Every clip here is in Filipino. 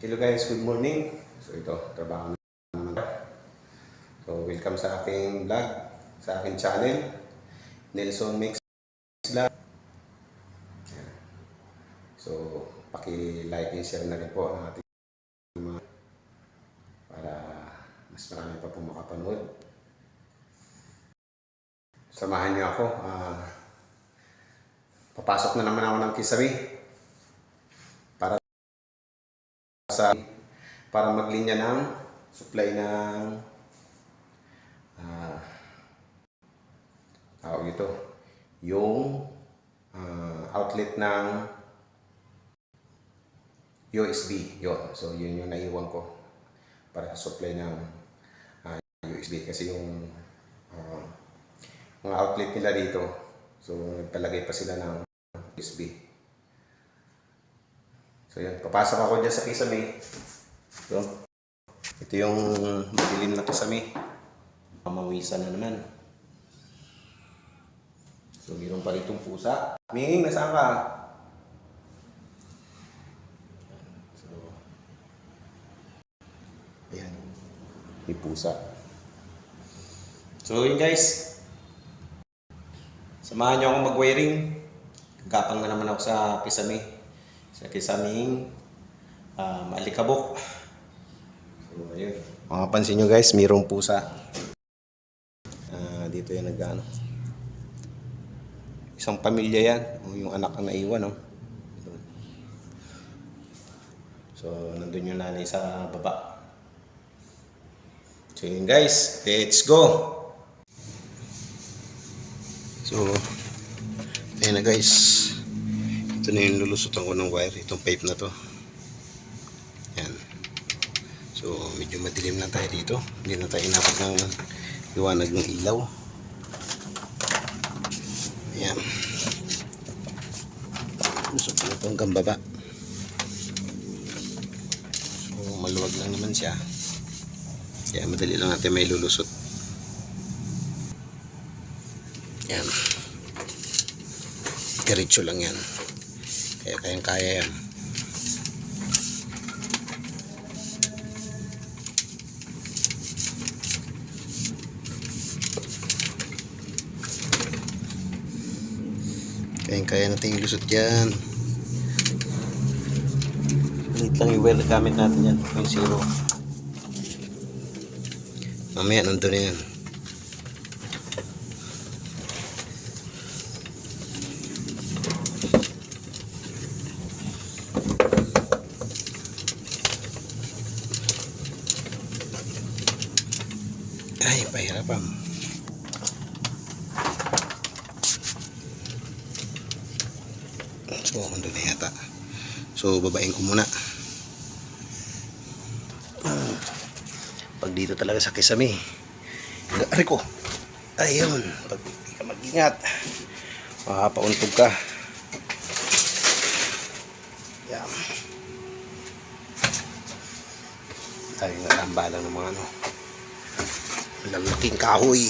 Hello guys, good morning. So ito, trabaho na naman. So welcome sa aking vlog, sa aking channel, Nelson Mix Vlog. So, paki-like and share na rin po ang ating mga para mas marami pa po makapanood. Samahan niyo ako. ah, papasok na naman ako ng kisame para sa para maglinya ng supply ng ah tawag ito yung ah, outlet ng USB yon so yun yung naiwan ko para sa supply ng ah, USB kasi yung ah, mga outlet nila dito so nagpalagay pa sila ng USB So yun, papasok ako dyan sa kisame. So, ito yung madilim na kisame. Mamawisa na naman. So, mayroon pa ritong pusa. Ming, nasaan ka? So, ayan. May pusa. So, yun guys. Samahan niyo akong mag-wiring. Gapang na naman ako sa kisame sa kisaming um, alikabok. So, ayun. Makapansin nyo guys, mayroong pusa. Ah, dito yan nag-ano. Isang pamilya yan. O, yung anak ang naiwan. Doon. So, nandun yung nanay sa baba. So, yun guys. Let's go! So, ayun na guys. Ito na yung lulusutan ko ng wire. Itong pipe na to. Yan. So, medyo madilim na tayo dito. Hindi na tayo inabot ng liwanag ng ilaw. Yan. Lusot na ito hanggang baba. So, maluwag lang naman siya. Kaya madali lang natin may lulusot. Yan. Diretso lang yan. Kaya kayang kaya yan. Kayang kaya natin yung lusot yan. Ulit lang yung wire gamit natin yan. Yung zero. Mamaya nandun na yan. Ay, pahirapan. So, nandun na yata. So, babain ko muna. Pag dito talaga sa kisame. Ari ko. Ayun. Pag di ka mag-ingat. Makapauntog ka. Yan. Tayo nga lang ng mga ano. Lalaking kahoy.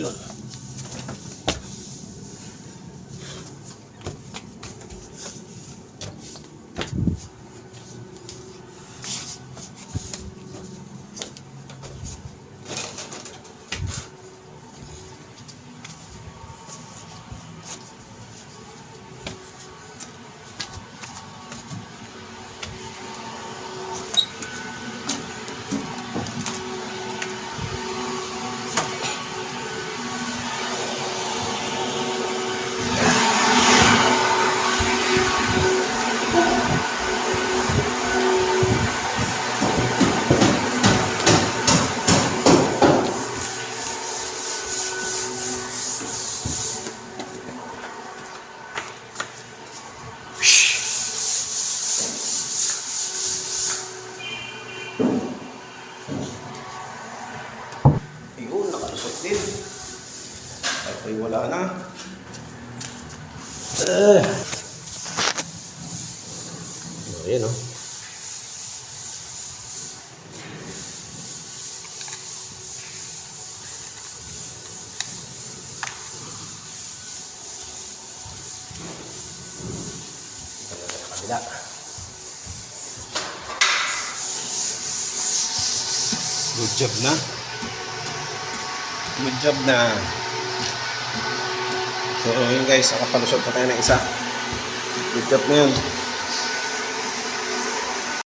Yun. Ay, wala na. Uh. Ayan o. Kabila. Good job na. Good job na. So, yun guys, nakapalusot pa tayo ng isa. Good job na yun.